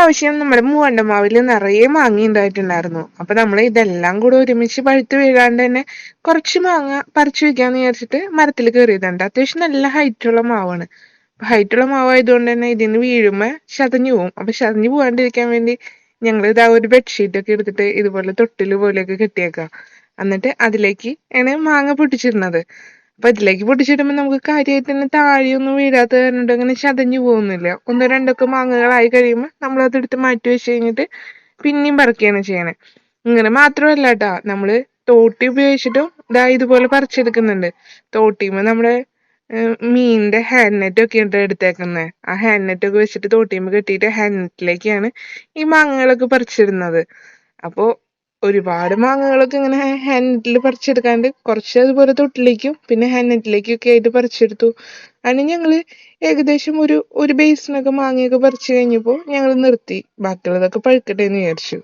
ഇപ്രാവശ്യം നമ്മുടെ മൂവണ്ടമാവിൽ നിറയെ മാങ്ങ ഉണ്ടായിട്ടുണ്ടായിരുന്നു അപ്പൊ നമ്മൾ ഇതെല്ലാം കൂടെ ഒരുമിച്ച് പഴുത്ത് വീഴാണ്ട് തന്നെ കുറച്ച് മാങ്ങ പറിച്ചു വെക്കാന്ന് വിചാരിച്ചിട്ട് മരത്തിൽ കയറിയതുണ്ട് അത്യാവശ്യം നല്ല ഹൈറ്റുള്ള മാവാണ്. ഹൈറ്റുള്ള മാവായതുകൊണ്ട് തന്നെ ഇതിന് വീഴുമ്പോ ചതഞ്ഞു പോകും അപ്പൊ ചതഞ്ഞു പോകാണ്ടിരിക്കാൻ വേണ്ടി ഞങ്ങൾ ഇതാ ഒരു ബെഡ്ഷീറ്റ് ഒക്കെ എടുത്തിട്ട് ഇതുപോലെ തൊട്ടിൽ പോലെയൊക്കെ കെട്ടിയേക്കാം. എന്നിട്ട് അതിലേക്ക് ആണ് മാങ്ങ പൊട്ടിച്ചിടുന്നത്. അപ്പൊ ഇതിലേക്ക് പൊട്ടിച്ചിടുമ്പോ നമുക്ക് കാര്യമായിട്ട് തന്നെ താഴെയൊന്നും വീഴാത്ത കാരണം അങ്ങനെ ചതഞ്ഞു പോകുന്നില്ല. ഒന്നോ രണ്ടൊക്കെ മാങ്ങകളായി കഴിയുമ്പോൾ നമ്മൾ അതെടുത്ത് മാറ്റി വെച്ച് കഴിഞ്ഞിട്ട് പിന്നെയും പറക്കുകയാണ് ചെയ്യണേ. ഇങ്ങനെ മാത്രമല്ല കേട്ടാ നമ്മൾ തോട്ടി ഉപയോഗിച്ചിട്ടും ഇതാ ഇതുപോലെ പറിച്ചെടുക്കുന്നുണ്ട്. തോട്ടിയുമ്പോ നമ്മുടെ മീനിന്റെ ഹാൻഡ് നെറ്റ് ഒക്കെ ഉണ്ട് എടുത്തേക്കുന്നത് ആ ഹാൻഡ് നെറ്റ് ഒക്കെ വെച്ചിട്ട് തോട്ടിയുമ്പോ കെട്ടിയിട്ട് ഹാൻഡ് നെറ്റിലേക്കാണ് ഈ മാങ്ങകളൊക്കെ പറിച്ചിടുന്നത്. അപ്പോ ഒരുപാട് മാങ്ങകളൊക്കെ ഇങ്ങനെ ഹാൻഡ് നെറ്റിൽ പറിച്ചെടുക്കാണ്ട് കുറച്ച് അതുപോലെ തൊട്ടിലേക്കും പിന്നെ ഹാൻഡ് നെറ്റിലേക്കും ഒക്കെ ആയിട്ട് പറിച്ചെടുത്തു. അങ്ങനെ ഞങ്ങൾ ഏകദേശം ഒരു ഒരു ബേസിനൊക്കെ മാങ്ങയൊക്കെ പറിച്ചു കഴിഞ്ഞപ്പോൾ ഞങ്ങൾ നിർത്തി. ബാക്കിയുള്ളതൊക്കെ പഴുക്കട്ടെ എന്ന് വിചാരിച്ചു.